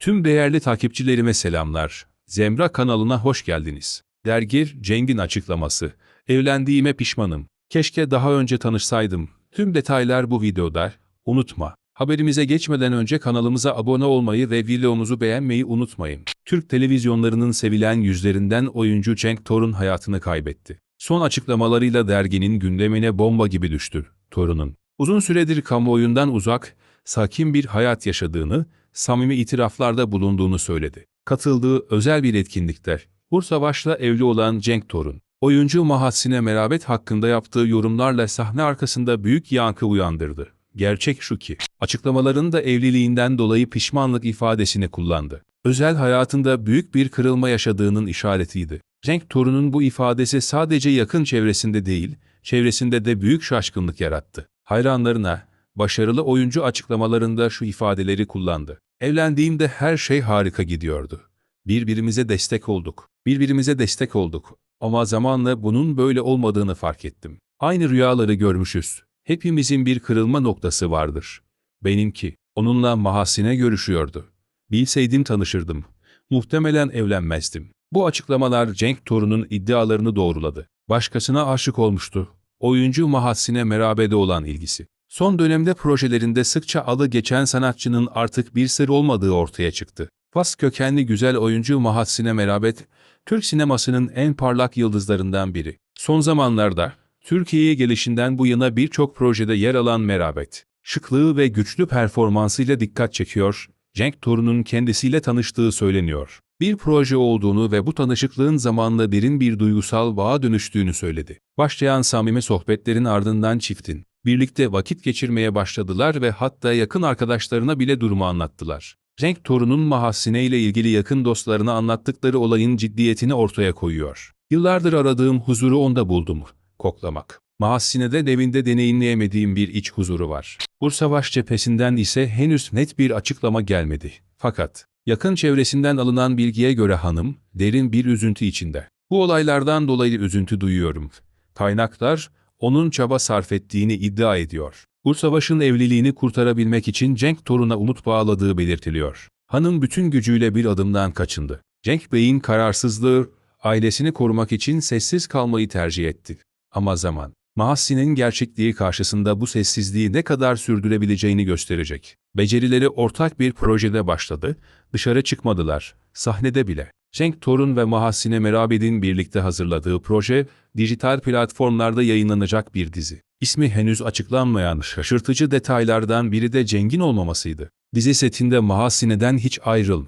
Tüm değerli takipçilerime selamlar. Zemra kanalına hoş geldiniz. Dergir Ceng'in açıklaması. Evlendiğime pişmanım. Keşke daha önce tanışsaydım. Tüm detaylar bu videoda. Unutma. Haberimize geçmeden önce kanalımıza abone olmayı ve videomuzu beğenmeyi unutmayın. Türk televizyonlarının sevilen yüzlerinden oyuncu Cenk Torun hayatını kaybetti. Son açıklamalarıyla derginin gündemine bomba gibi düştü. Torun'un uzun süredir kamuoyundan uzak, sakin bir hayat yaşadığını, samimi itiraflarda bulunduğunu söyledi. Katıldığı özel bir etkinlikte Bursa Baş'la evli olan Cenk Torun, oyuncu Mahassine Merabet hakkında yaptığı yorumlarla sahne arkasında büyük yankı uyandırdı. Gerçek şu ki, açıklamalarında evliliğinden dolayı pişmanlık ifadesini kullandı. Özel hayatında büyük bir kırılma yaşadığının işaretiydi. Cenk Torun'un bu ifadesi sadece yakın çevresinde değil, çevresinde de büyük şaşkınlık yarattı. Hayranlarına, başarılı oyuncu açıklamalarında şu ifadeleri kullandı. Evlendiğimde her şey harika gidiyordu. Birbirimize destek olduk. Birbirimize destek olduk. Ama zamanla bunun böyle olmadığını fark ettim. Aynı rüyaları görmüşüz. Hepimizin bir kırılma noktası vardır. Benimki, onunla mahasine görüşüyordu. Bilseydim tanışırdım. Muhtemelen evlenmezdim. Bu açıklamalar Cenk Torun'un iddialarını doğruladı. Başkasına aşık olmuştu. Oyuncu Mahassine Merabe'de olan ilgisi. Son dönemde projelerinde sıkça adı geçen sanatçının artık bir sır olmadığı ortaya çıktı. Fas kökenli güzel oyuncu Mahassine Merabet, Türk sinemasının en parlak yıldızlarından biri. Son zamanlarda, Türkiye'ye gelişinden bu yana birçok projede yer alan Merabet, şıklığı ve güçlü performansıyla dikkat çekiyor, Cenk Torun'un kendisiyle tanıştığı söyleniyor. Bir proje olduğunu ve bu tanışıklığın zamanla derin bir duygusal bağa dönüştüğünü söyledi. Başlayan samimi sohbetlerin ardından çiftin, birlikte vakit geçirmeye başladılar ve hatta yakın arkadaşlarına bile durumu anlattılar. Cenk Torun'un Mahassine ile ilgili yakın dostlarına anlattıkları olayın ciddiyetini ortaya koyuyor. Yıllardır aradığım huzuru onda buldum. Koklamak. Mahassine'de evinde deneyimleyemediğim bir iç huzuru var. Bursavaş cephesinden ise henüz net bir açıklama gelmedi. Fakat yakın çevresinden alınan bilgiye göre hanım derin bir üzüntü içinde. Bu olaylardan dolayı üzüntü duyuyorum. Kaynaklar onun çaba sarf ettiğini iddia ediyor. Bursavaş'ın evliliğini kurtarabilmek için Cenk Torun'a umut bağladığı belirtiliyor. Hanım bütün gücüyle bir adımdan kaçındı. Cenk Bey'in kararsızlığı, ailesini korumak için sessiz kalmayı tercih etti. Ama zaman, Mahassine'nin gerçekliği karşısında bu sessizliği ne kadar sürdürebileceğini gösterecek. Becerileri ortak bir projede başladı, dışarı çıkmadılar, sahnede bile. Cenk Torun ve Mahassine Merabed'in birlikte hazırladığı proje, dijital platformlarda yayınlanacak bir dizi. İsmi henüz açıklanmayan şaşırtıcı detaylardan biri de Cenk'in olmamasıydı. Dizi setinde Mahassine'den hiç ayrıl,